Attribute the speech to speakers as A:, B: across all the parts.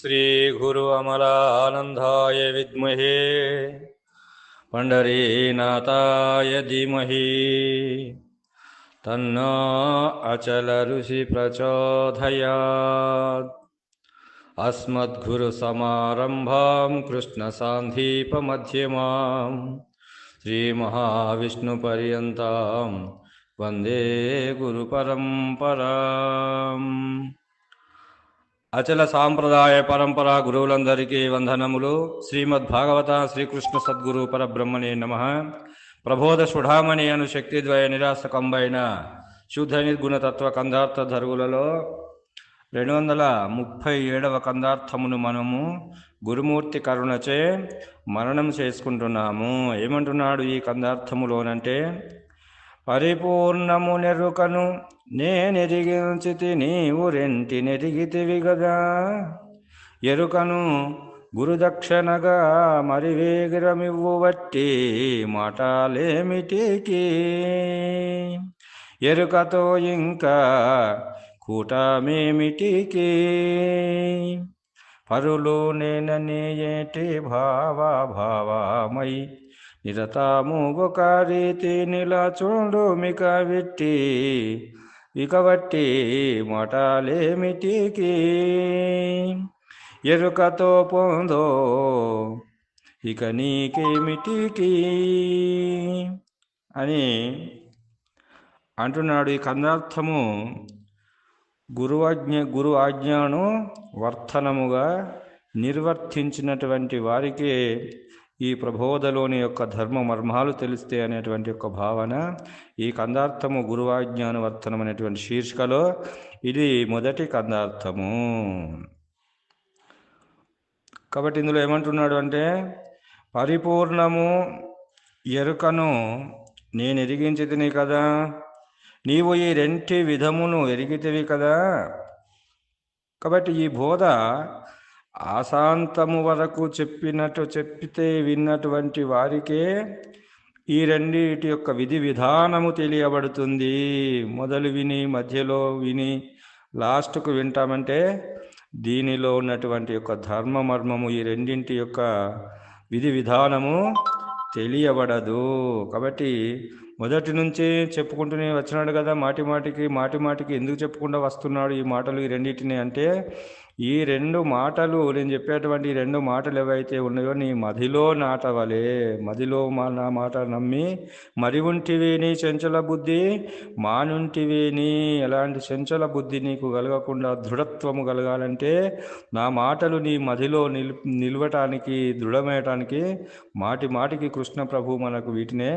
A: श्रीगुरु अमलानन्दाय विद्महे पण्डरीनाथाय धीमहि तन्न अचलऋषि प्रचोदयात् अस्मद्गुरुसमारम्भां कृष्णसान्धीपमध्यमां श्रीमहाविष्णुपर्यन्तां वंदे गुरुपरम्पराम्। అచల సాంప్రదాయ పరంపర గురువులందరికీ వందనములు. శ్రీమద్ భాగవత శ్రీకృష్ణ సద్గురు పరబ్రహ్మణే నమ. ప్రబోధ సుఢామణి అను శక్తిద్వయ నిరాసకంబైన శుద్ధ నిర్గుణతత్వ కందార్థ ధరువులలో రెండు వందల ముప్పై ఏడవ కందార్థమును మనము గురుమూర్తి కరుణచే మరణం చేసుకుంటున్నాము. ఏమంటున్నాడు ఈ కందార్థములోనంటే పరిపూర్ణము నెరుకను నేనెరిగించితి నీవు రెంటి నెరిగితివి గదా. ఎరుకను గురుదక్షిణగా మరి వేగిరమివ్వు బట్టి మఠాలేమిటికి ఎరుకతో ఇంకా కూటమేమిటికి? పరులు నేనని ఏటి భావా నిరతాము ఒక రీతి నిలచుండు మిక విట్టి ఇకబట్టి మటాలేమిటికి? ఎరుకతో పొందో ఇక నీకేమిటికి? అని అంటున్నాడు ఈ కందార్థము గురువాజ్ఞ గురు ఆజ్ఞను వర్తనముగా నిర్వర్తించినటువంటి వారికి ఈ ప్రబోధలోని యొక్క ధర్మ మర్మాలు తెలిస్తే అనేటువంటి యొక్క భావన ఈ కందార్థము గురువాజ్ఞానవర్తనం అనేటువంటి శీర్షికలో ఇది మొదటి కందార్థము. కాబట్టి ఇందులో ఏమంటున్నాడు అంటే పరిపూర్ణము ఎరుకను నేను ఎరిగించితిని కదా నీవు ఈ రెంటి విధమును ఎరిగితివి కదా. కాబట్టి ఈ బోధ ఆశాంతము వరకు చెప్పినట్టు చెప్పితే విన్నటువంటి వారికే ఈ రెండిటి యొక్క విధి విధానము తెలియబడుతుంది. మొదలు విని మధ్యలో విని లాస్ట్కు వింటామంటే దీనిలో ఉన్నటువంటి యొక్క ధర్మ మర్మము ఈ రెండింటి యొక్క విధి విధానము తెలియబడదు. కాబట్టి మొదటి నుంచి చెప్పుకుంటూనే వచ్చినాడు కదా మాటి మాటికి మాటి మాటికి ఎందుకు చెప్పుకుండా వస్తున్నాడు ఈ మాటలు ఈ రెండింటిని అంటే ఈ రెండు మాటలు నేను చెప్పేటువంటి రెండు మాటలు ఏవైతే ఉన్నాయో నీ మదిలో నాటవలే. మదిలో మా నా మాట నమ్మి మరి ఉంటివి నీ చంచల బుద్ధి మానుంటివి నీ ఎలాంటి చంచల బుద్ధి నీకు కలగకుండా దృఢత్వము కలగాలంటే నా మాటలు నీ మదిలో నిల్ నిలవటానికి దృఢమయటానికి మాటి మాటికి కృష్ణ ప్రభు మనకు వీటినే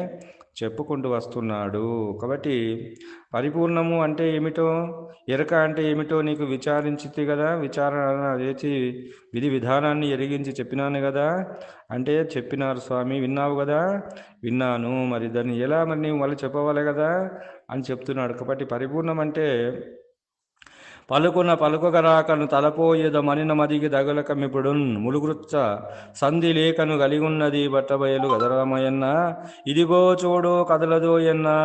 A: చెప్పుకుంటూ వస్తున్నాడు. కాబట్టి పరిపూర్ణము అంటే ఏమిటో ఎరక అంటే ఏమిటో నీకు విచారించింది కదా విచారణ చేసి విధి విధానాన్ని ఎరిగించి చెప్పినాను కదా అంటే చెప్పినారు స్వామి విన్నావు కదా విన్నాను. మరి దాన్ని ఎలా మరి నీవు మళ్ళీ చెప్పవాలి కదా అని చెప్తున్నాడు. కాబట్టి పరిపూర్ణం అంటే పలుకున పలుకగరాకను తలపోయేద మనిన మదికి దగలక మిపుడున్ ములుగురుచ్చ సంధి లేఖను కలిగున్నది బట్టబయలు గదరామయన్న. ఇదిగో చూడు కదలదోయన్నా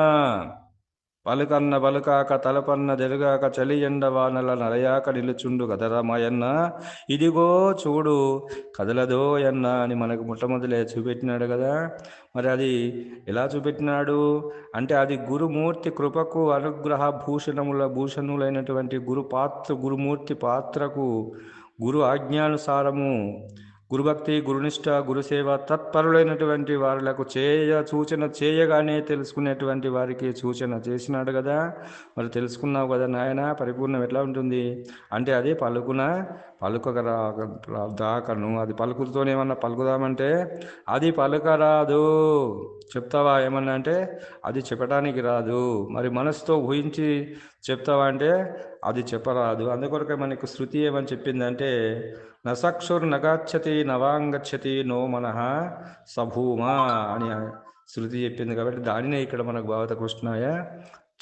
A: పలుకన్న పలుకాక తలపన్న దెరగాక చలి ఎండ వానల నలయాక నిలుచుండు కదరామాయన్న ఇదిగో చూడు కదలదో అన్న అని మనకు మొట్టమొదలే చూపెట్టినాడు కదా. మరి అది ఎలా చూపెట్టినాడు? అంటే అది గురుమూర్తి కృపకు అనుగ్రహ భూషణముల భూషణులైనటువంటి గురు పాత్ర గురుమూర్తి పాత్రకు గురు ఆజ్ఞానుసారము గురుభక్తి గురునిష్ట గురుసేవ తత్పరులైనటువంటి వారులకు చేయ సూచన చేయగానే తెలుసుకునేటువంటి వారికి సూచన చేసినాడు కదా. మరి తెలుసుకున్నావు కదా నాయన పరిపూర్ణం ఎట్లా ఉంటుంది? అంటే అది పలుకున? పలుకరా దాకను. అది పలుకుతోనే ఏమన్నా పలుకుదామంటే అది పలుకరాదు. చెప్తావా ఏమన్నా అంటే అది చెప్పడానికి రాదు. మరి మనసుతో ఊహించి చెప్తావా అంటే అది చెప్పరాదు. అందుకొరకే మనకు శృతి ఏమని చెప్పిందంటే నసక్షుర్నగాచ్చతి నవాంగచ్చతి నో మన సభూమా అని శృతి చెప్పింది కాబట్టి దానినే ఇక్కడ మనకు భావత కృష్ణాయ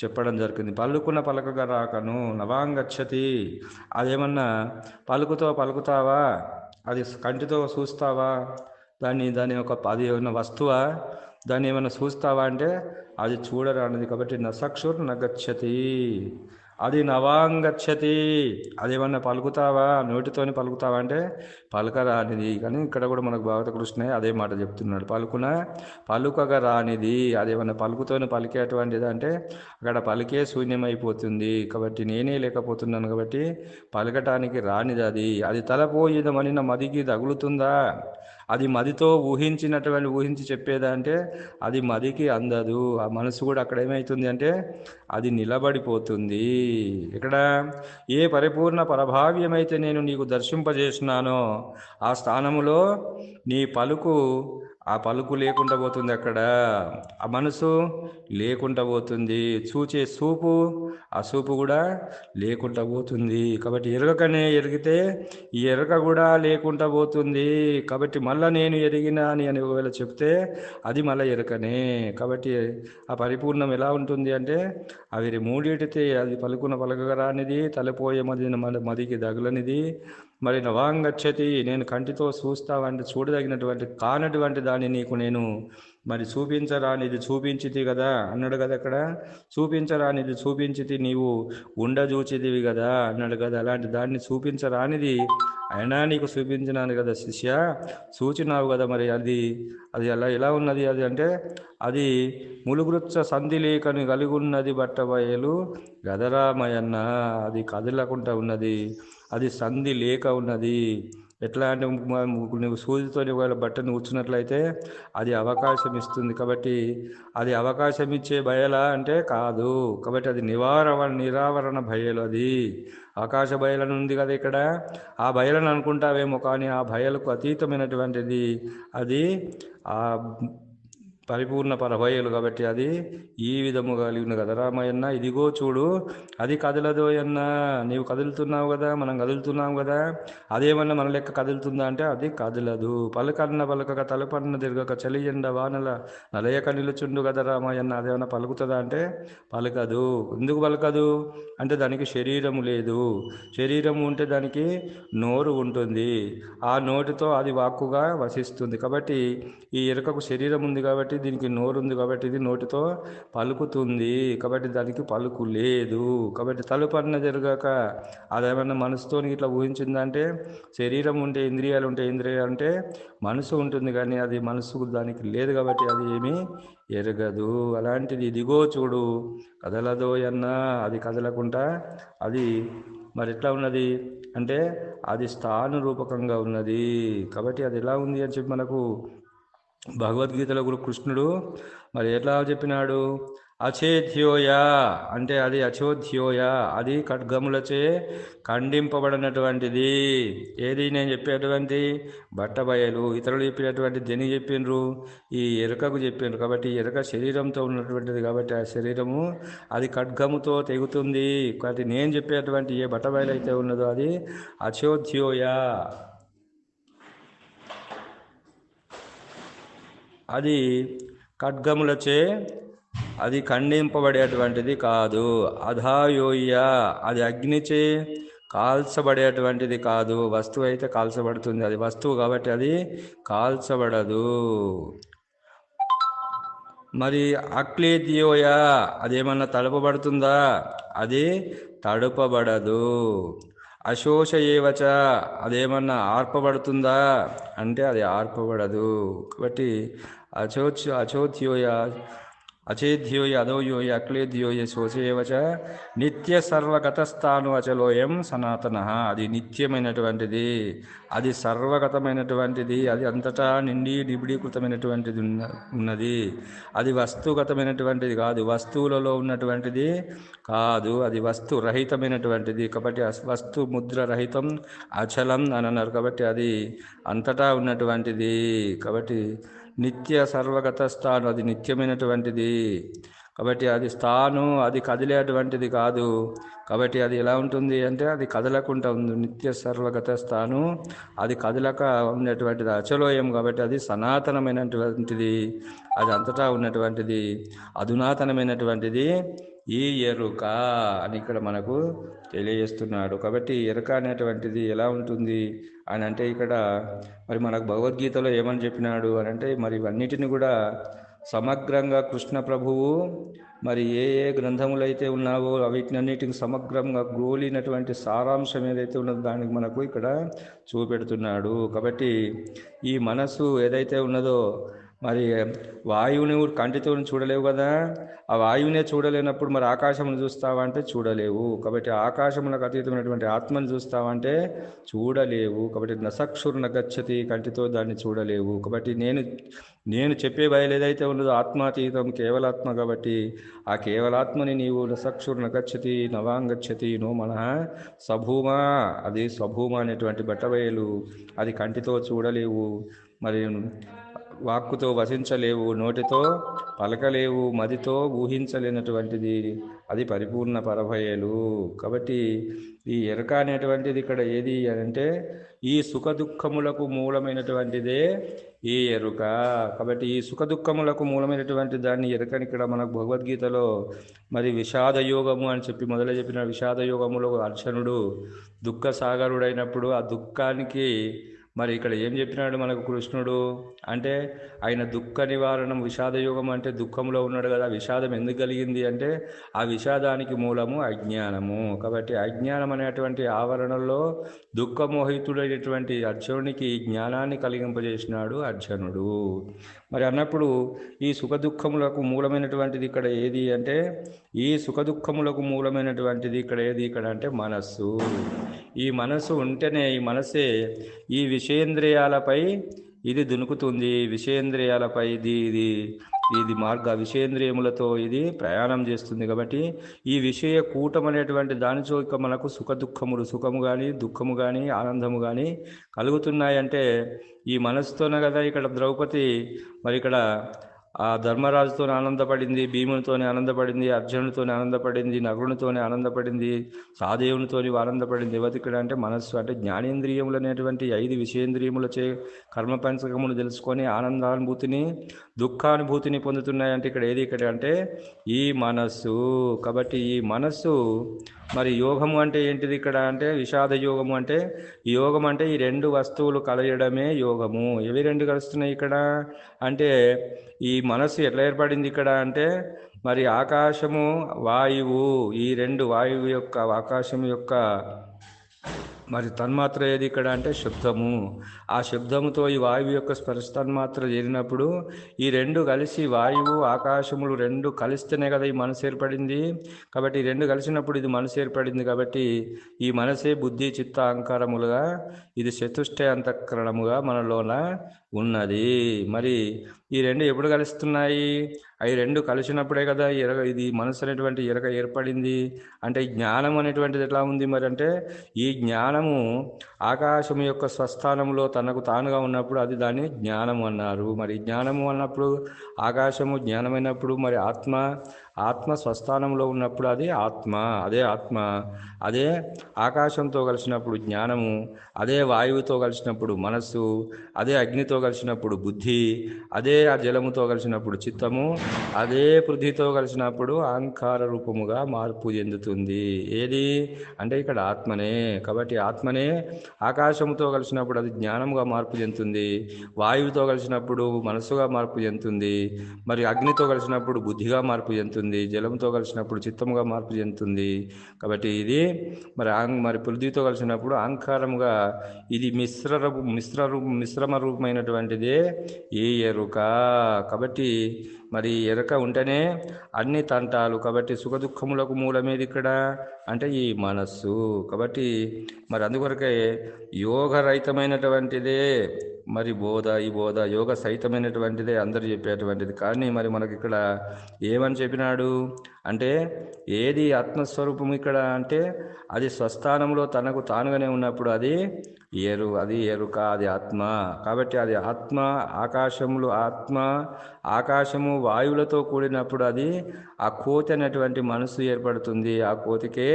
A: చెప్పడం జరిగింది. పలుకున పలకగా రాకను నవాంగచ్చతి. అదేమన్నా పలుకుతో పలుకుతావా? అది కంటితో చూస్తావా? దాన్ని దాని ఒక అది ఏమైనా వస్తువా? దాన్ని ఏమైనా చూస్తావా అంటే అది చూడరానిది కాబట్టి నసక్షుర్ నగచ్చతి అది నవాంగచ్చతి. అదేమన్నా పలుకుతావా? నోటితోని పలుకుతావా అంటే పలకరానిది. కానీ ఇక్కడ కూడా మనకు భాగవత కృష్ణ అదే మాట చెప్తున్నాడు. పలుకున? పలుకగా రానిది అదేమన్నా పలుకుతోని పలికేటువంటిది అంటే అక్కడ పలికే శూన్యమైపోతుంది. కాబట్టి నేనే లేకపోతున్నాను కాబట్టి పలకటానికి రానిది అది. అది తలపోయిదమని మదికి తగులుతుందా? అది మదితో ఊహించినటువంటి ఊహించి చెప్పేదా అంటే అది మదికి అందదు. ఆ మనసు కూడా అక్కడ ఏమవుతుంది అంటే అది నిలబడిపోతుంది. ఇక్కడ ఏ పరిపూర్ణ పరభావ్యమైతే నేను నీకు దర్శింపజేసినానో ఆ స్థానములో నీ పలుకు ఆ పలుకు లేకుండా పోతుంది అక్కడ. ఆ మనసు లేకుండా పోతుంది. చూచే సూపు ఆ సూపు కూడా లేకుండా పోతుంది. కాబట్టి ఎరగకనే ఎరిగితే ఈ ఎరక కూడా లేకుండా పోతుంది. కాబట్టి మళ్ళా నేను ఎరిగినా అని అని ఒకవేళ చెప్తే అది మళ్ళీ ఎరకనే కాబట్టి ఆ పరిపూర్ణం ఎలా ఉంటుంది అంటే అవి మూడిటితే అది పలుకున పలకరానిది తలపోయే మది మదికి దగలనిది మరి నవాంగచ్చతి నేను కంటితో చూస్తావంటే చూడదగినటువంటి కానటువంటి దాన్ని నీకు నేను మరి చూపించరానిది చూపించితి కదా అన్నాడు కదా అక్కడ. చూపించరానిది చూపించితి నీవు ఉండజూచితివి కదా అన్నాడు కదా అలాంటి దాన్ని చూపించరానిది అయినా నీకు చూపించినాను కదా శిష్య. చూచినావు కదా మరి అది అది ఎలా ఎలా ఉన్నది? అది అంటే అది ములుగురుచ్చ సంధిలేఖను కలిగి ఉన్నది బట్టబయలు గదరామయన్న. అది కదలకుండా ఉన్నది. అది సంధి లేక ఉన్నది. ఎట్లా అంటే నువ్వు సూదితో ఒకవేళ బట్టను కూర్చున్నట్లయితే అది అవకాశం ఇస్తుంది. కాబట్టి అది అవకాశం ఇచ్చే భయలా అంటే కాదు. కాబట్టి అది నివారణ నిరావరణ భయలు అది. ఆకాశ భయలను ఉంది కదా ఇక్కడ. ఆ భయలను అనుకుంటావేమో కానీ ఆ భయలకు అతీతమైనటువంటిది అది. ఆ పరిపూర్ణ పరభయలు కాబట్టి అది ఈ విధము కలిగిన కదా రామయ్యన్న ఇదిగో చూడు అది కదలదోయన్న నీవు కదులుతున్నావు కదా మనం కదులుతున్నాం కదా. అదేమన్నా మన లెక్క కదులుతుందా అంటే అది కదలదు. పలకన్న పలకక తలపన్న తిరగక చలియండ వానల నలయక నిలుచుండు కదా రామయ్యన్న అదేమన్నా పలుకుతుందా అంటే పలకదు. ఎందుకు పలకదు? అంటే దానికి శరీరము లేదు. శరీరం ఉంటే దానికి నోరు ఉంటుంది. ఆ నోటితో అది వాక్కుగా వసిస్తుంది. కాబట్టి ఈ ఎరుకకు శరీరం ఉంది కాబట్టి దీనికి నోరు ఉంది కాబట్టి ఇది నోటితో పలుకుతుంది. కాబట్టి దానికి పలుకు లేదు. కాబట్టి తలుపు అన్న జరగాక అదేమన్నా మనసుతో ఇట్లా ఊహించిందంటే శరీరం ఉంటే ఇంద్రియాలు ఉంటే ఇంద్రియాలు అంటే మనసు ఉంటుంది కానీ అది మనసు దానికి లేదు కాబట్టి అది ఏమీ ఎరగదు. అలాంటిది ఇదిగో చూడు కదలదో అన్నా అది కదలకుండా అది మరి ఎట్లా ఉన్నది? అంటే అది స్థాను రూపకంగా ఉన్నది. కాబట్టి అది ఎలా ఉంది అని చెప్పి మనకు భగవద్గీతలో కూడా కృష్ణుడు మరి ఎట్లా చెప్పినాడు? అచేధ్యోయ అంటే అది అచోధ్యోయ అది ఖడ్గములచే ఖండింపబడినటువంటిది. ఏది నేను చెప్పేటువంటి బట్టబయలు ఇతరులు చెప్పినటువంటి దేనికి చెప్పిండ్రు ఈ ఎరుకకు చెప్పిండ్రు కాబట్టి ఈ ఎరుక శరీరంతో ఉన్నటువంటిది కాబట్టి ఆ శరీరము అది ఖడ్గముతో తెగుతుంది. కాబట్టి నేను చెప్పేటువంటి ఏ బట్టబయలు అయితే ఉన్నదో అది అచోధ్యోయ. అది ఖడ్గములచే అది ఖండింపబడేటువంటిది కాదు. అధాయోయ్య అది అగ్నిచే కాల్చబడేటువంటిది కాదు. వస్తువు అయితే కాల్చబడుతుంది. అది వస్తువు కాబట్టి అది కాల్చబడదు. మరి అక్లేద్యోయ అదేమన్నా తడపబడుతుందా అది తడపబడదు. అశోష ఏవచ అదేమన్నా ఆర్పబడుతుందా? అంటే అది ఆర్పబడదు. కాబట్టి అచోచ్ అచోధ్యోయ అచేధ్యోయ అధోయోయ అక్లేధ్యోయ శోచేవచ నిత్య సర్వగతస్థాను అచలోయం సనాతన. అది నిత్యమైనటువంటిది. అది సర్వగతమైనటువంటిది. అది అంతటా నిండి నిబిడీకృతమైనటువంటిది ఉన్న ఉన్నది. అది వస్తుగతమైనటువంటిది కాదు. వస్తువులలో ఉన్నటువంటిది కాదు. అది వస్తు రహితమైనటువంటిది కాబట్టి అస్- వస్తు ముద్ర రహితం అచలం అని అన్నారు కాబట్టి అది అంతటా ఉన్నటువంటిది. కాబట్టి నిత్య సర్వగత స్థానం అది నిత్యమైనటువంటిది. కాబట్టి అది స్థాను అది కదిలేటువంటిది కాదు. కాబట్టి అది ఎలా ఉంటుంది అంటే అది కదలకుండా ఉంది. నిత్య సర్వగత స్థాను అది కదలక ఉన్నటువంటిది అచలోయం కాబట్టి అది సనాతనమైనటువంటిది. అది అంతటా ఉన్నటువంటిది అధునాతనమైనటువంటిది. ఈ ఎరుక అని ఇక్కడ మనకు తెలియజేస్తున్నాడు. కాబట్టి ఎరుక అనేటువంటిది ఎలా ఉంటుంది? అని అంటే ఇక్కడ మరి మనకు భగవద్గీతలో ఏమని చెప్పినాడు అని అంటే మరి ఇవన్నిటిని కూడా సమగ్రంగా కృష్ణ ప్రభువు మరి ఏ ఏ గ్రంథములైతే ఉన్నావో వీటినన్నిటికి సమగ్రంగా గోలినటువంటి సారాంశం ఏదైతే ఉన్నదో దానికి మనకు ఇక్కడ చూపెడుతున్నాడు. కాబట్టి ఈ మనసు ఏదైతే ఉన్నదో మరి వాయువుని కంటితో చూడలేవు కదా. ఆ వాయువునే చూడలేనప్పుడు మరి ఆకాశమును చూస్తావంటే చూడలేవు. కాబట్టి ఆకాశములకు అతీతమైనటువంటి ఆత్మను చూస్తావంటే చూడలేవు. కాబట్టి నసక్షుర్ణ గచ్చతి కంటితో దాన్ని చూడలేవు. కాబట్టి నేను నేను చెప్పే బయలు ఏదైతే ఉన్నదో ఆత్మాతీతం కేవలాత్మ కాబట్టి ఆ కేవలాత్మని నీవు నసక్షుర్ణ గచ్చతి నవాంగచ్చతి నో మన సభూమా. అది సభూమ అనేటువంటి బట్టబయలు. అది కంటితో చూడలేవు. మరి వాక్కుతో వసించలేవు నోటితో పలకలేవు మదితో ఊహించలేనటువంటిది. అది పరిపూర్ణ పరభయలు. కాబట్టి ఈ ఎరక అనేటువంటిది ఇక్కడ ఏది అంటే ఈ సుఖ దుఃఖములకు మూలమైనటువంటిదే ఈ ఎరుక. కాబట్టి ఈ సుఖ దుఃఖములకు మూలమైనటువంటి దాన్ని ఎరుకని ఇక్కడ మనకు భగవద్గీతలో మరి విషాద యోగము అని చెప్పి మొదలు చెప్పిన విషాద యోగములో అర్చనుడు దుఃఖ సాగరుడైనప్పుడు ఆ దుఃఖానికి మరి ఇక్కడ ఏం చెప్పినాడు మనకు కృష్ణుడు? అంటే ఆయన దుఃఖ నివారణం విషాదయోగం అంటే దుఃఖంలో ఉన్నాడు కదా విషాదం ఎందుకు కలిగింది అంటే ఆ విషాదానికి మూలము అజ్ఞానము. కాబట్టి అజ్ఞానం అనేటువంటి ఆవరణలో దుఃఖమోహితుడైనటువంటి అర్జునునికి జ్ఞానాన్ని కలిగింపజేసినాడు అర్జునుడు. మరి అన్నప్పుడు ఈ సుఖ దుఃఖములకు మూలమైనటువంటిది ఇక్కడ ఏది అంటే ఈ సుఖదుఖములకు మూలమైనటువంటిది ఇక్కడ ఏది? ఇక్కడ అంటే మనస్సు. ఈ మనస్సు ఉంటేనే ఈ మనసే ఈ విషేంద్రియాలపై ఇది దునుకుతుంది. విషేంద్రియాలపై ఇది ఇది ఇది మార్గ విషేంద్రియములతో ఇది ప్రయాణం చేస్తుంది కాబట్టి ఈ విషయ కూటం అనేటువంటి దానితో ఇక మనకు సుఖ దుఃఖములు సుఖము కానీ దుఃఖము కానీ ఆనందము కానీ కలుగుతున్నాయంటే ఈ మనసుతోనే కదా ఇక్కడ ద్రౌపది మరి ఇక్కడ ఆ ధర్మరాజుతో ఆనందపడింది భీమునితోనే ఆనందపడింది అర్జునుడితోనే ఆనందపడింది నగురునితోనే ఆనందపడింది సాదేవునితోని ఆనందపడింది. ఎవరి ఇక్కడ అంటే మనస్సు అంటే జ్ఞానేంద్రియములు అనేటువంటి ఐదు విషయేంద్రియములచే కర్మ పంచకములు తెలుసుకొని ఆనందానుభూతిని దుఃఖానుభూతిని పొందుతున్నాయంటే ఇక్కడ ఏది ఇక్కడ అంటే ఈ మనస్సు. కాబట్టి ఈ మనస్సు మరి యోగము అంటే ఏంటిది ఇక్కడ అంటే విషాద యోగము అంటే యోగం అంటే ఈ రెండు వస్తువులు కలయడమే యోగము. ఇవి రెండు కలుస్తున్నాయి ఇక్కడ? అంటే ఈ మనస్సు ఎట్లా ఏర్పడింది ఇక్కడ అంటే మరి ఆకాశము వాయువు ఈ రెండు వాయువు యొక్క ఆకాశం యొక్క మరి తన్మాత్ర ఏది ఇక్కడ అంటే శబ్దము. ఆ శబ్దముతో ఈ వాయువు యొక్క స్పర్శ తన్మాత్ర చేరినప్పుడు ఈ రెండు కలిసి వాయువు ఆకాశములు రెండు కలిస్తేనే కదా ఈ మనసు ఏర్పడింది. కాబట్టి ఈ రెండు కలిసినప్పుడు ఇది మనసు ఏర్పడింది కాబట్టి ఈ మనసే బుద్ధి చిత్త అహంకారములుగా ఇది చతుష్ట అంతఃకరణముగా మనలోన ఉన్నది. మరి ఈ రెండు ఎప్పుడు కలుస్తున్నాయి? అవి రెండు కలిసినప్పుడే కదా ఇరగ ఎరగ ఇది మనసు అనేటువంటి ఎరగ ఏర్పడింది. అంటే జ్ఞానం అనేటువంటిది ఎట్లా ఉంది మరి అంటే ఈ జ్ఞానము ఆకాశం యొక్క స్వస్థానంలో తనకు తానుగా ఉన్నప్పుడు అది దాన్ని జ్ఞానం అన్నారు. మరి జ్ఞానము అన్నప్పుడు ఆకాశము జ్ఞానమైనప్పుడు మరి ఆత్మ ఆత్మ స్వస్థానంలో ఉన్నప్పుడు అది ఆత్మ అదే ఆత్మ అదే ఆకాశంతో కలిసినప్పుడు జ్ఞానము అదే వాయువుతో కలిసినప్పుడు మనస్సు అదే అగ్నితో కలిసినప్పుడు బుద్ధి అదే ఆ జలముతో కలిసినప్పుడు చిత్తము అదే పృథ్వీతో కలిసినప్పుడు అహంకార రూపముగా మార్పు చెందుతుంది. ఏది? అంటే ఇక్కడ ఆత్మనే. కాబట్టి ఆత్మనే ఆకాశముతో కలిసినప్పుడు అది జ్ఞానముగా మార్పు చెందుతుంది వాయువుతో కలిసినప్పుడు మనస్సుగా మార్పు చెందుతుంది మరి అగ్నితో కలిసినప్పుడు బుద్ధిగా మార్పు చెందుతుంది. జలంతో కలిసినప్పుడు చిత్తముగా మార్పు చెందుతుంది. కాబట్టి ఇది మరి ఆంగ్ మరి పృథ్వీతో కలిసినప్పుడు అహంకారముగా ఇది మిశ్ర మిశ్ర మిశ్రమ రూపమైనటువంటిదే ఏ ఎరుక? కాబట్టి మరి ఎరక ఉంటేనే అన్ని తంటాలు. కాబట్టి సుఖ దుఃఖములకు మూలమేది ఇక్కడ? అంటే ఈ మనస్సు. కాబట్టి మరి అందుకొరకే యోగరహితమైనటువంటిదే మరి బోధ ఈ బోధ యోగ సహితమైనటువంటిదే అందరూ చెప్పేటువంటిది. కానీ మరి మనకి ఇక్కడ ఏమని చెప్పినాడు? అంటే ఏది ఆత్మస్వరూపం ఇక్కడ? అంటే అది స్వస్థానంలో తనకు తానుగానే ఉన్నప్పుడు అది ఏరు అది ఎరుక అది ఆత్మ. కాబట్టి అది ఆత్మ ఆకాశములు ఆత్మ ఆకాశము వాయువులతో కూడినప్పుడు అది ఆ కోతి అనేటువంటి మనసు ఏర్పడుతుంది. ఆ కోతికే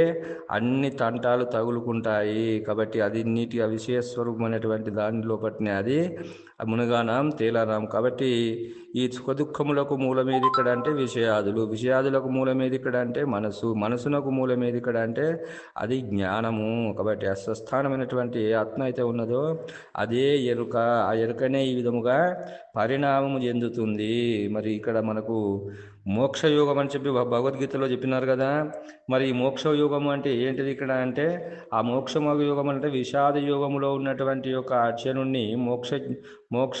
A: అన్ని తంటాలు తగులుకుంటాయి. కాబట్టి అది నీటి విషయ స్వరూపం అనేటువంటి దాని లోపట్నే అది మునగానాం తేలానాం. కాబట్టి ఈ సుఖ దుఃఖములకు మూలమేది ఇక్కడ అంటే విషయాదులు. విషయాదులకు మూలమేది ఇక్కడ అంటే మనసు మనసునకు మూలమేది ఇక్కడ అంటే అది జ్ఞానము. కాబట్టి అస్వస్థానమైనటువంటి ఏ ఆత్మ అయితే ఉన్నదో అదే ఎరుక. ఆ ఎరుకనే ఈ విధముగా పరిణామము చెందుతుంది. మరి ఇక్కడ మనకు మోక్షయోగం అని చెప్పి భగవద్గీతలో చెప్పినారు కదా. మరి ఈ మోక్ష అంటే ఏంటిది ఇక్కడ అంటే ఆ మోక్ష యోగం అంటే విషాద యోగములో ఉన్నటువంటి యొక్క అర్జునుడిని మోక్ష మోక్ష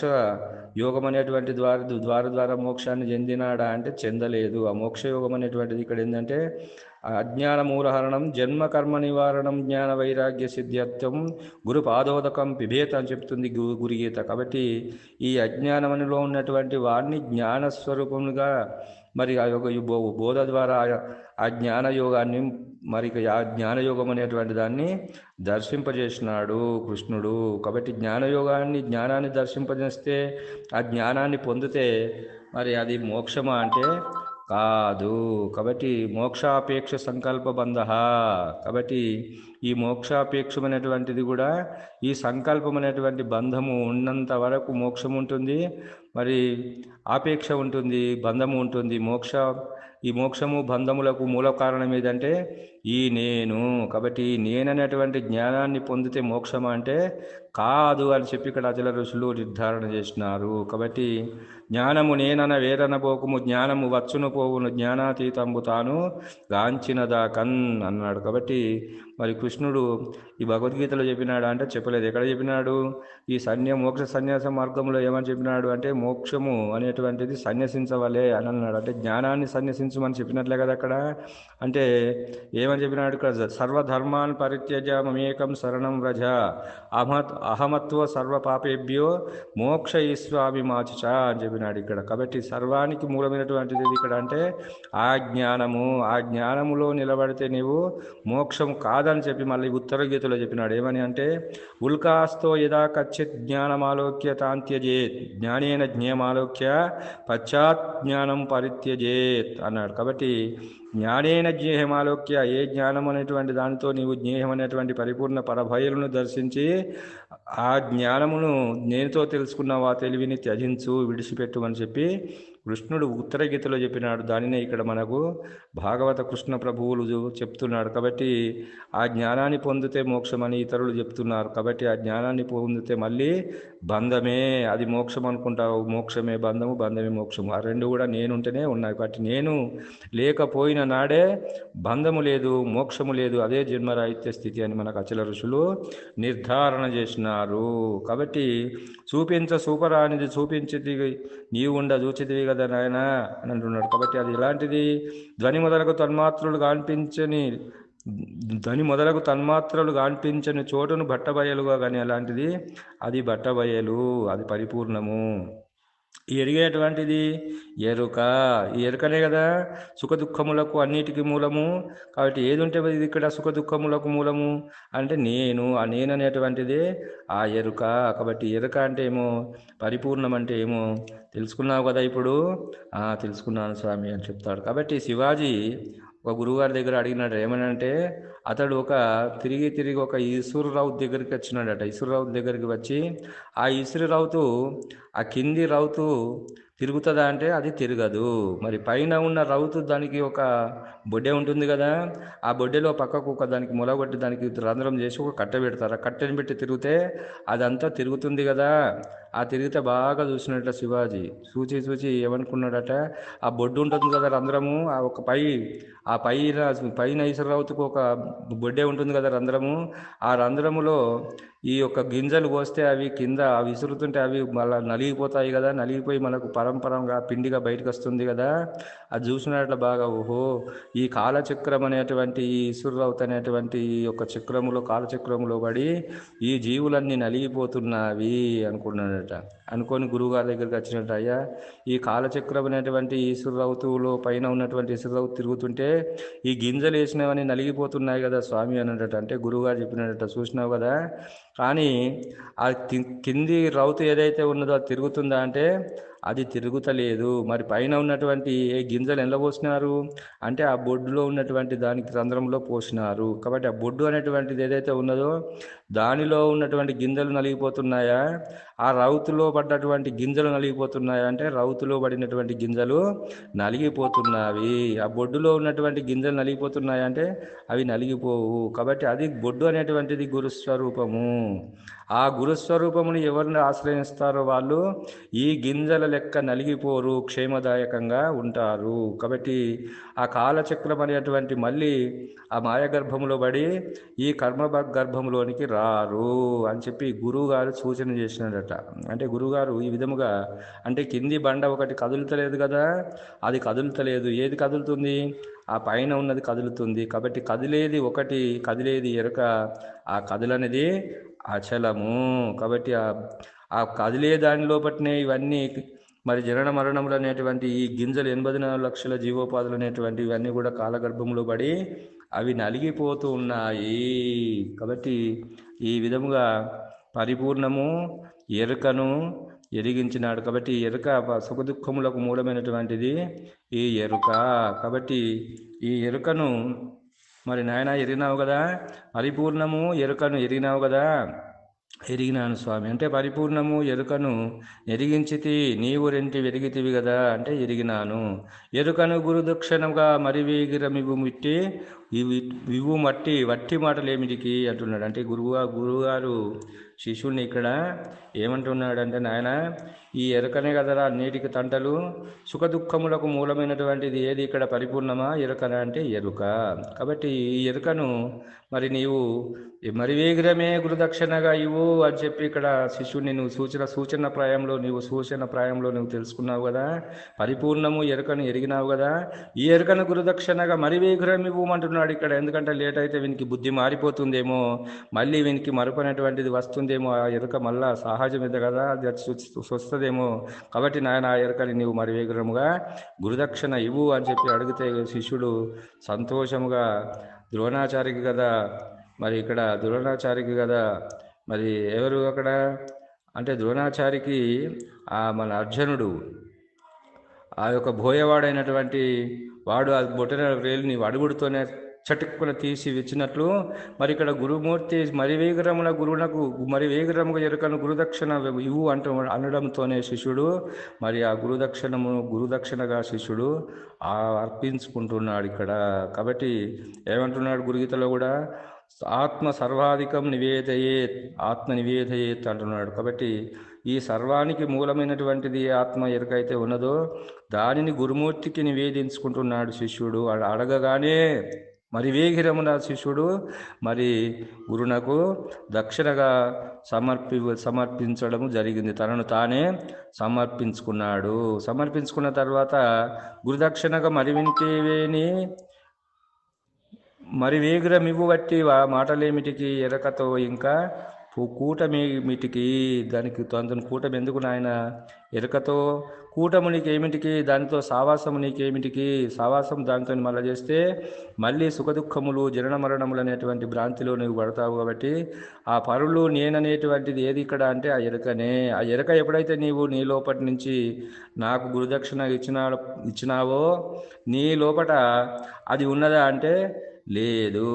A: యోగం అనేటువంటి ద్వార ద్వార ద్వారా మోక్షాన్ని చెందినాడా అంటే చెందలేదు. ఆ మోక్షయోగం అనేటువంటిది ఇక్కడ ఏంటంటే ఆ అజ్ఞాన మూలహరణం జన్మ కర్మ నివారణం జ్ఞాన వైరాగ్య సిద్ధ్యర్థం గురు పాదోదకం పిభేత అని చెప్తుంది గు- గురుగీత. కాబట్టి ఈ అజ్ఞానమనిలో ఉన్నటువంటి వారిని జ్ఞానస్వరూపముగా మరి ఆ యొక్క బో- బోధ ద్వారా ఆ- జ్ఞానయోగాన్ని జ్ఞాన యోగాన్ని మరి ఆ జ్ఞానయోగం అనేటువంటి దాన్ని దర్శింపజేసినాడు కృష్ణుడు. కాబట్టి జ్ఞానయోగాన్ని జ్ఞానాన్ని దర్శింపజేస్తే ఆ జ్ఞానాన్ని పొందితే మరి అది మోక్షమా అంటే కాదు. కాబట్టి మోక్షాపేక్ష సంకల్ప బంధ కాబట్టి ఈ మోక్షాపేక్షమైనటువంటిది కూడా ఈ సంకల్పం అనేటువంటి బంధము ఉన్నంత వరకు మోక్షం ఉంటుంది. మరి ఆపేక్ష ఉంటుంది బంధము ఉంటుంది. మోక్ష ఈ మోక్షము బంధములకు మూల కారణం ఏదంటే ఈ నేను. కాబట్టి ఈ నేననేటువంటి జ్ఞానాన్ని పొందితే మోక్షం అంటే కాదు అని చెప్పి ఇక్కడ అచల ఋషులు నిర్ధారణ చేసినారు. కాబట్టి జ్ఞానము నేనన వేరన పోకుము జ్ఞానము వచ్చును పోవును జ్ఞానాతీతంబు తాను గాంచినదాకన్ అన్నాడు. కాబట్టి మరి కృష్ణుడు ఈ భగవద్గీతలో చెప్పినాడు అంటే చెప్పలేదు. ఎక్కడ చెప్పినాడు? ఈ సన్య మోక్ష సన్యాస మార్గంలో ఏమని చెప్పినాడు అంటే మోక్షము అనేటువంటిది సన్యసించవలే అని అన్నాడు. అంటే జ్ఞానాన్ని సన్యసించమని చెప్పినట్లే కదా అక్కడ? అంటే ఏమని చెప్పినాడు ఇక్కడ? సర్వధర్మాన్ పరిత్యజ మమేకం శరణం వ్రజ. అహమత్ అహమత్వ సర్వ పాపేభ్యో మోక్ష ఈశ్వామి మాచుచ అని చెప్పినాడు ఇక్కడ. కాబట్టి సర్వానికి మూలమైనటువంటిది ఇక్కడ అంటే ఆ జ్ఞానము ఆ జ్ఞానములో నిలబడితే నీవు మోక్షము కాదని చెప్పి మళ్ళీ ఉత్తర గీతలో చెప్పినాడు. ఏమని అంటే ఉల్కాస్తో యదా కచ్చిత్ జ్ఞానమాలోక్య తాంత్యజేత్. జ్ఞానేన జ్ఞేయమాలోక్య పశ్చాత్ జ్ఞానం పరిత్యజేత్ అన్నాడు. కాబట్టి జ్ఞానేన జ్ఞేయమాలోక్య ఏ జ్ఞానం అనేటువంటి దానితో నీవు జ్ఞేయం అనేటువంటి పరిపూర్ణ పరభయలను దర్శించి ఆ జ్ఞానమును నేనుతో తెలుసుకున్న ఆ తెలివిని త్యజించు విడిచిపెట్టు అని చెప్పి కృష్ణుడు ఉత్తర గీతలో చెప్పినాడు. దానినే ఇక్కడ మనకు భాగవత కృష్ణ ప్రభువులు చెప్తున్నాడు కాబట్టి ఆ జ్ఞానాన్ని పొందితే మోక్షమని ఇతరులు చెప్తున్నారు. కాబట్టి ఆ జ్ఞానాన్ని పొందితే మళ్ళీ బంధమే అది మోక్షం అనుకుంటావు. మోక్షమే బంధము బంధమే మోక్షము. ఆ రెండు కూడా నేనుంటేనే ఉన్నాయి. కాబట్టి నేను లేకపోయిన నాడే బంధము లేదు మోక్షము లేదు అదే జన్మరాహిత్య స్థితి అని మనకు అచల ఋషులు నిర్ధారణ చేసినారు. కాబట్టి చూపించ సూపరానిది చూపించిది నీవు ఉండ చూచితివి కదా నాయన అని అంటున్నాడు. కాబట్టి అది ఎలాంటిది? ధ్వని మొదలకు తన్మాత్రలు కాన్పించని ధ్వని మొదలకు తన్మాత్రలు కనిపించని చోటును బట్టబయలుగా కానీ అలాంటిది అది బట్టబయలు అది పరిపూర్ణము. ఎరిగేటువంటిది ఎరుక. ఈ ఎరుకనే కదా సుఖ దుఃఖములకు అన్నిటికీ మూలము. కాబట్టి ఏది ఉంటే ఇది ఇక్కడ సుఖ దుఃఖములకు మూలము అంటే నేను ఆ నేను అనేటువంటిది ఆ ఎరుక. కాబట్టి ఎరుక అంటే ఏమో పరిపూర్ణం అంటే ఏమో తెలుసుకున్నావు కదా ఇప్పుడు? తెలుసుకున్నాను స్వామి అని చెప్తాడు. కాబట్టి శివాజీ ఒక గురువుగారి దగ్గర అడిగినాడు ఏమనంటే అతడు ఒక తిరిగి తిరిగి ఒక ఈశ్వరరావు దగ్గరికి వచ్చినాడట. ఈశ్వరరావు దగ్గరికి వచ్చి ఆ ఈశ్వరరావుతు ఆ కింది రౌతు తిరుగుతుందా అంటే అది తిరగదు. మరి పైన ఉన్న రౌతు దానికి ఒక బొడ్డె ఉంటుంది కదా ఆ బొడ్డెలో పక్కకు ఒక దానికి మొలగొట్టి దానికి రంధ్రం చేసి ఒక కట్టె పెడతారు. ఆ కట్టెని పెట్టి తిరిగితే అదంతా తిరుగుతుంది కదా. ఆ తిరిగితే బాగా చూసినట్ల శివాజీ. చూచి చూచి ఏమనుకున్నాడట? ఆ బొడ్డు ఉంటుంది కదా రంధ్రము ఆ ఒక పై ఆ పైన పైన ఈశ్వరరావుతుకు ఒక బొడ్డే ఉంటుంది కదా రంధ్రము. ఆ రంధ్రములో ఈ యొక్క గింజలు పోస్తే అవి కింద అవి విసురుతుంటే అవి మళ్ళీ నలిగిపోతాయి కదా నలిగిపోయి మనకు పరంపరంగా పిండిగా బయటకు వస్తుంది కదా. అది చూసినట్ల బాగా ఓహో ఈ కాలచక్రం అనేటువంటి ఈ ఈశ్వరరావుత్ అనేటువంటి ఈ యొక్క చక్రములో కాలచక్రములో పడి ఈ జీవులన్నీ నలిగిపోతున్నవి అనుకున్నాడట అనుకొని గురువుగారి దగ్గరికి వచ్చినట్టు అయ్యా ఈ కాలచక్రం అనేటువంటి ఈశ్వరరావుతులో పైన ఉన్నటువంటి ఈశ్వరరావు తిరుగుతుంటే ఈ గింజలు వేసినవని నలిగిపోతున్నాయి కదా స్వామి అన్నట అంటే గురువుగారు చెప్పినట్ట చూసినావు కదా? కానీ ఆ కింది రౌతు ఏదైతే ఉన్నదో అది తిరుగుతుందా? అంటే అది తిరుగుతలేదు. మరి పైన ఉన్నటువంటి ఏ గింజలు ఎలా పోసినారు? అంటే ఆ బొడ్డులో ఉన్నటువంటి దానికి రంధ్రంలో పోసినారు. కాబట్టి ఆ బొడ్డు అనేటువంటిది ఏదైతే ఉన్నదో దానిలో ఉన్నటువంటి గింజలు నలిగిపోతున్నాయా? ఆ రౌతులో పడ్డటువంటి గింజలు నలిగిపోతున్నాయా? అంటే రౌతులో పడినటువంటి గింజలు నలిగిపోతున్నావి ఆ బొడ్డులో ఉన్నటువంటి గింజలు నలిగిపోతున్నాయా? అంటే అవి నలిగిపోవు. కాబట్టి అది బొడ్డు అనేటువంటిది గురుస్వరూపము. ఆ గురుస్వరూపమును ఎవరిని ఆశ్రయిస్తారో వాళ్ళు? ఈ గింజల లెక్క నలిగిపోరు క్షేమదాయకంగా ఉంటారు. కాబట్టి ఆ కాలచక్రం అనేటువంటి మళ్ళీ ఆ మాయగర్భములో పడి ఈ కర్మ గర్భంలోనికి రారు అని చెప్పి గురువుగారు సూచన చేసినాడట అంటే గురువుగారు ఈ విధముగా అంటే కింది బండ ఒకటి కదులుతలేదు కదా అది కదులుతలేదు. ఏది కదులుతుంది? ఆ పైన ఉన్నది కదులుతుంది. కాబట్టి కదిలేది ఒకటి కదిలేది ఎరుక ఆ కదులనేది అచలము. కాబట్టి ఆ ఆ కదిలే దాని లోపట్నే ఇవన్నీ మరి జనన మరణములు అనేటువంటి ఈ గింజలు ఎనభై నాలుగు లక్షల జీవోపాధులు అనేటువంటి ఇవన్నీ కూడా కాలగర్భంలో పడి అవి నలిగిపోతూ ఉన్నాయి. కాబట్టి ఈ విధముగా పరిపూర్ణము ఎరుకను ఎరిగించినాడు. కాబట్టి ఈ ఎరుక సుఖదుఖములకు మూలమైనటువంటిది ఈ ఎరుక. కాబట్టి ఈ ఎరుకను మరి నాయన ఎరిగినావు కదా? పరిపూర్ణము ఎరుకను ఎరిగినావు కదా? ఎరిగినాను స్వామి. అంటే పరిపూర్ణము ఎరుకను ఎరిగించితి నీవు రెంటి వెరిగితివి కదా అంటే ఎరిగినాను. ఎరుకను గురుదక్షిణగా మరి వీగిరమివు మిట్టి ఇవి వివు మట్టి వట్టి మాటలు ఏమిటికి? అంటున్నాడు. అంటే గురువు గురువుగారు శిష్యుడిని ఇక్కడ ఏమంటున్నాడంటే నాయన ఈ ఎరకనే కదరా నీటికి తంటలు? సుఖ దుఃఖములకు మూలమైనటువంటిది ఏది ఇక్కడ పరిపూర్ణమా? ఎరుకన అంటే ఎరుక. కాబట్టి ఈ ఎరుకను మరి నీవు మరి వేగిరమే గురుదక్షిణగా ఇవ్వు అని చెప్పి ఇక్కడ శిష్యుడిని నువ్వు సూచన సూచన ప్రాయంలో నీవు సూచన ప్రాయంలో నువ్వు తెలుసుకున్నావు కదా? పరిపూర్ణము ఎరుకను ఎరిగినావు కదా? ఈ ఎరుకను గురుదక్షిణగా మరి వేగిరం ఇవ్వమంటున్నాడు ఇక్కడ. ఎందుకంటే లేట్ అయితే వీనికి బుద్ధి మారిపోతుందేమో మళ్ళీ వీనికి మరపనటువంటిది వస్తుందేమో ఆ ఎరుక మళ్ళా సహజమిదే కదా అది వస్తుందేమో కాబట్టి నాయన ఆ ఎరుకని నీవు మరి వేగిరముగా గురుదక్షిణ ఇవ్వు అని చెప్పి అడిగితే శిష్యుడు సంతోషముగా ద్రోణాచారికి కదా మరి ఇక్కడ ద్రోణాచారికి కదా మరి ఎవరు అక్కడ? అంటే ద్రోణాచారికి ఆ మన అర్జునుడు. ఆ యొక్క భోయవాడైనటువంటి వాడు ఆ బొట్టన నీవు అడుగుడుతోనే చటుక్కున తీసి ఇచ్చినట్లు మరి ఇక్కడ గురుమూర్తి మరి వేగరముల గురువునకు మరి వేగరముగా ఎరుకను గురుదక్షిణ ఇవ్వు అంట అనడంతోనే శిష్యుడు మరి ఆ గురుదక్షిణము గురుదక్షిణగా శిష్యుడు ఆ అర్పించుకుంటున్నాడు ఇక్కడ. కాబట్టి ఏమంటున్నాడు గురుగీతలో కూడా? ఆత్మ సర్వాధికం నివేదయేత్ ఆత్మ నివేదయేత్ అంటున్నాడు. కాబట్టి ఈ సర్వానికి మూలమైనటువంటిది ఆత్మ ఎరుకైతే ఉన్నదో దానిని గురుమూర్తికి నివేదించుకుంటున్నాడు శిష్యుడు. అడగగానే మరి వేగిరమున శిష్యుడు మరి గురునకు దక్షిణగా సమర్పి సమర్పించడము జరిగింది. తనను తానే సమర్పించుకున్నాడు. సమర్పించుకున్న తర్వాత గురుదక్షిణగా మరి వింటేవేని? మరి వేగురమివ్వు బట్టి మాటలేమిటికి ఎరకతో ఇంకా? కూటమి మిటికి దానికి తొందర కూటమి ఎందుకు నాయన? ఇరకతో కూటము నీకేమిటికి? దానితో సావాసము నీకేమిటికి? సావాసం దానితో మళ్ళీ చేస్తే మళ్ళీ సుఖదుఖములు జనన మరణములు అనేటువంటి భ్రాంతిలో నువ్వు పడతావు కాబట్టి ఆ పరులు నేననేటువంటిది ఏది ఇక్కడ అంటే ఆ ఎరకనే. ఆ ఎరక ఎప్పుడైతే నీవు నీ లోపటి నుంచి నాకు గురుదక్షిణ ఇచ్చిన ఇచ్చినావో నీ లోపట అది ఉన్నదా అంటే లేదు.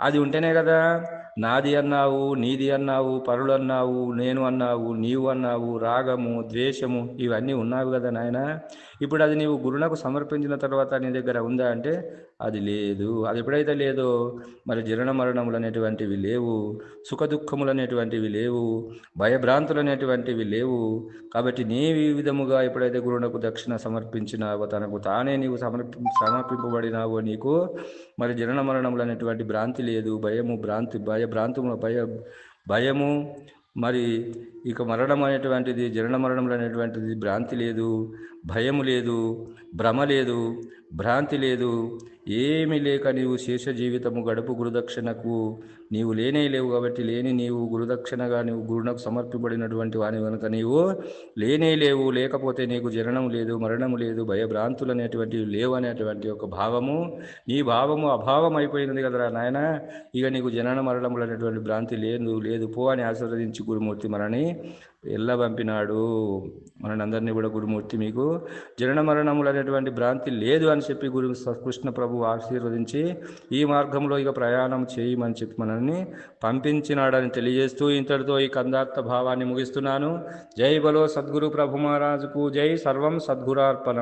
A: అది ఉంటేనే కదా నాది అన్నావు నీది అన్నావు పరులు అన్నావు నేను అన్నావు నీవు అన్నావు రాగము ద్వేషము ఇవన్నీ ఉన్నావు కదా నాయన. ఇప్పుడు అది నీవు గురునకు సమర్పించిన తర్వాత నీ దగ్గర ఉందా అంటే అది లేదు. అది ఎప్పుడైతే లేదో మరి జరణ మరణములు అనేటువంటివి లేవు సుఖ దుఃఖములు అనేటువంటివి లేవు భయభ్రాంతులు అనేటువంటివి లేవు. కాబట్టి నీవి విధముగా ఎప్పుడైతే గురువునకు దక్షిణ సమర్పించినావో తనకు తానే నీవు సమర్పి సమర్పింపబడినావో నీకు మరి జరణ మరణములు అనేటువంటి భ్రాంతి లేదు భయము భ్రాంతి భయ భ్రాంతము భయ భయము మరి ఇక మరణం అనేటువంటిది జనన మరణములు అనేటువంటిది భ్రాంతి లేదు భయము లేదు భ్రమ లేదు. భ్రాంతి లేదు. ఏమీ లేక నీవు శేష జీవితము గడుపు గురుదక్షిణకు నీవు లేనే లేవు కాబట్టి లేని నీవు గురుదక్షిణగా నీవు గురునకు సమర్పబడినటువంటి వాని కనుక నీవు లేనే లేవు. లేకపోతే నీకు జననం లేదు మరణం లేదు భయభ్రాంతులు అనేటువంటివి లేవు అనేటువంటి ఒక భావము. నీ భావము అభావం అయిపోయినది కదరా నాయన. ఇక నీకు జనన మరణములు అనేటువంటి భ్రాంతి లేదు లేదు. పో అని ఆశీర్వదించి గురుమూర్తి మనని. ఎల్ల పంపినాడు. మనని అందరినీ కూడా గురుమూర్తి మీకు. జనన మరణములు అనేటువంటి భ్రాంతి లేదు అని చెప్పి గురు కృష్ణ ప్రభు ఆశీర్వదించి ఈ మార్గంలో ఇక ప్రయాణం చేయమని చెప్పి మనల్ని పంపించినాడని తెలియజేస్తూ ఇంతటితో ఈ కందార్థ భావాన్ని ముగిస్తున్నాను. జై బలో సద్గురు ప్రభు మహారాజుకు జై. సర్వం సద్గురార్పణం.